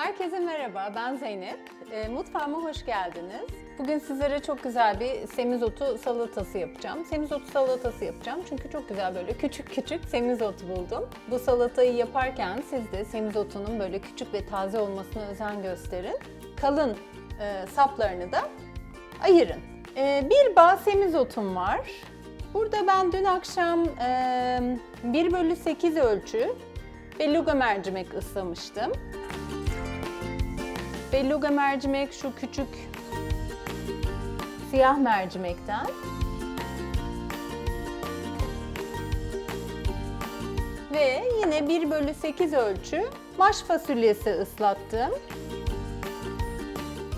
Herkese merhaba, ben Zeynep. E, mutfağıma hoş geldiniz. Bugün sizlere çok güzel bir semizotu salatası yapacağım. Semizotu salatası yapacağım çünkü çok güzel böyle küçük küçük semizotu buldum. Bu salatayı yaparken siz de semizotunun böyle küçük ve taze olmasına özen gösterin. Kalın e, saplarını da ayırın. E, bir bağ semizotum var. Burada ben dün akşam e, 1 bölü 8 ölçü beluga mercimek ıslamıştım. Beluga mercimek şu küçük siyah mercimekten. Ve yine 1 bölü 8 ölçü maş fasulyesi ıslattım.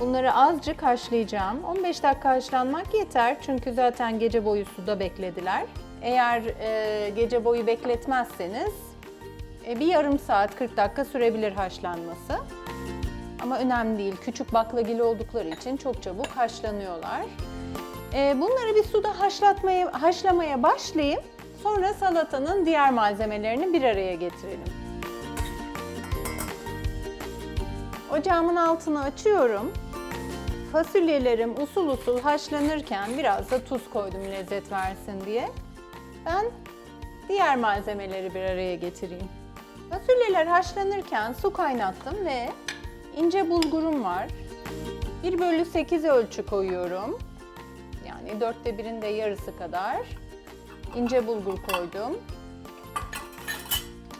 Bunları azıcık haşlayacağım. 15 dakika haşlanmak yeter çünkü zaten gece boyu suda beklediler. Eğer e, gece boyu bekletmezseniz e, bir yarım saat 40 dakika sürebilir haşlanması. Ama önemli değil. Küçük baklagili oldukları için çok çabuk haşlanıyorlar. E, bunları bir suda haşlatmaya, haşlamaya başlayayım. Sonra salatanın diğer malzemelerini bir araya getirelim. Ocağımın altını açıyorum. Fasulyelerim usul usul haşlanırken biraz da tuz koydum lezzet versin diye. Ben diğer malzemeleri bir araya getireyim. Fasulyeler haşlanırken su kaynattım ve ince bulgurum var. 1 bölü 8 ölçü koyuyorum. Yani dörtte birinde yarısı kadar. ince bulgur koydum.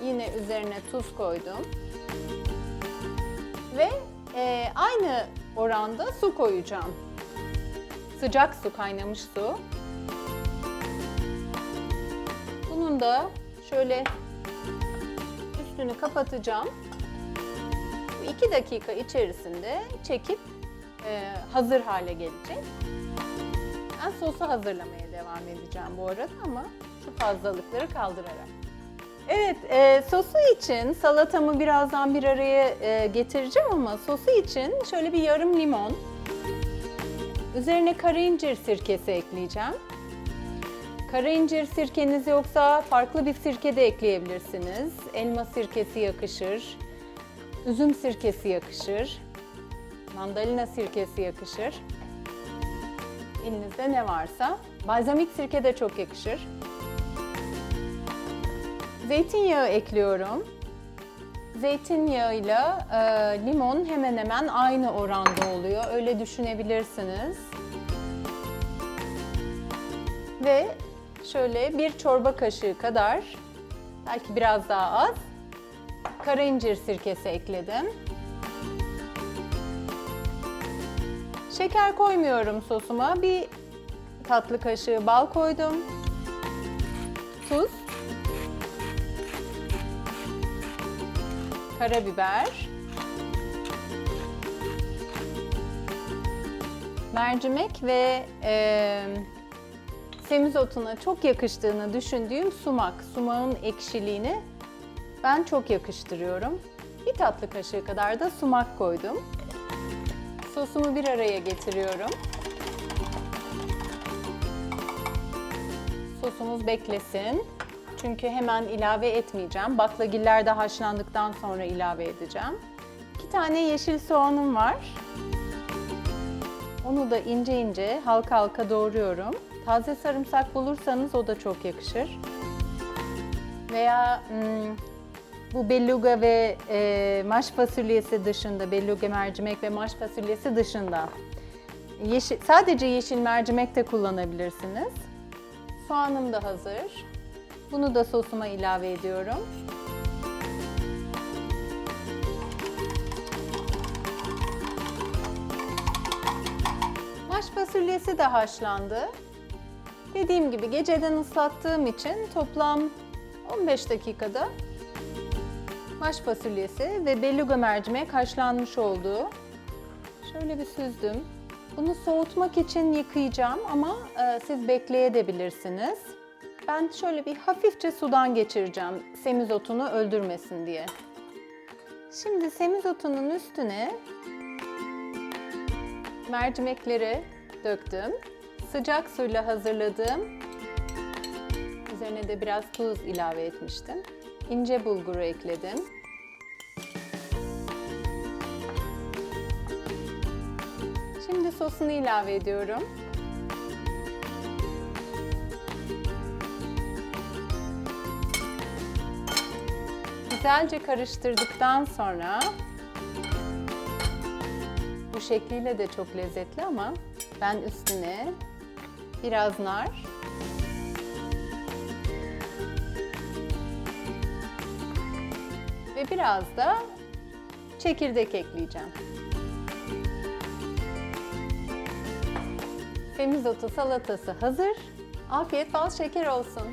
Yine üzerine tuz koydum. Ve e, aynı oranda su koyacağım. Sıcak su, kaynamış su. Bunun da şöyle üstünü kapatacağım. 2 dakika içerisinde çekip e, hazır hale gelecek. Ben sosu hazırlamaya devam edeceğim bu arada ama şu fazlalıkları kaldırarak. Evet, e, sosu için salatamı birazdan bir araya e, getireceğim ama sosu için şöyle bir yarım limon, üzerine karayincir sirkesi ekleyeceğim. Karayincir sirkeniz yoksa farklı bir sirke de ekleyebilirsiniz. Elma sirkesi yakışır, üzüm sirkesi yakışır, mandalina sirkesi yakışır. Elinizde ne varsa. Balzamik sirke de çok yakışır. Zeytinyağı ekliyorum. Zeytinyağıyla e, limon hemen hemen aynı oranda oluyor. Öyle düşünebilirsiniz. Ve şöyle bir çorba kaşığı kadar, belki biraz daha az, karayincir sirkesi ekledim. Şeker koymuyorum sosuma. Bir tatlı kaşığı bal koydum. Tuz. Karabiber. Mercimek ve e, semizotuna çok yakıştığını düşündüğüm sumak. Sumağın ekşiliğini ben çok yakıştırıyorum. Bir tatlı kaşığı kadar da sumak koydum. Sosumu bir araya getiriyorum. Sosumuz beklesin. Çünkü hemen ilave etmeyeceğim. Baklagiller de haşlandıktan sonra ilave edeceğim. İki tane yeşil soğanım var. Onu da ince ince halka halka doğruyorum. Taze sarımsak bulursanız o da çok yakışır. Veya hmm, bu beluga ve e, maş fasulyesi dışında, beluga mercimek ve maş fasulyesi dışında yeşil, sadece yeşil mercimek de kullanabilirsiniz. Soğanım da hazır. Bunu da sosuma ilave ediyorum. Maş fasulyesi de haşlandı. Dediğim gibi geceden ıslattığım için toplam 15 dakikada maş fasulyesi ve beluga mercimek haşlanmış oldu. Şöyle bir süzdüm. Bunu soğutmak için yıkayacağım ama e, siz bekleyebilirsiniz. Ben şöyle bir hafifçe sudan geçireceğim semizotunu öldürmesin diye. Şimdi semizotunun üstüne mercimekleri döktüm. Sıcak suyla hazırladığım üzerine de biraz tuz ilave etmiştim ince bulguru ekledim. Şimdi sosunu ilave ediyorum. Güzelce karıştırdıktan sonra bu şekliyle de çok lezzetli ama ben üstüne biraz nar ve biraz da çekirdek ekleyeceğim. Femizotu salatası hazır. Afiyet bal şeker olsun.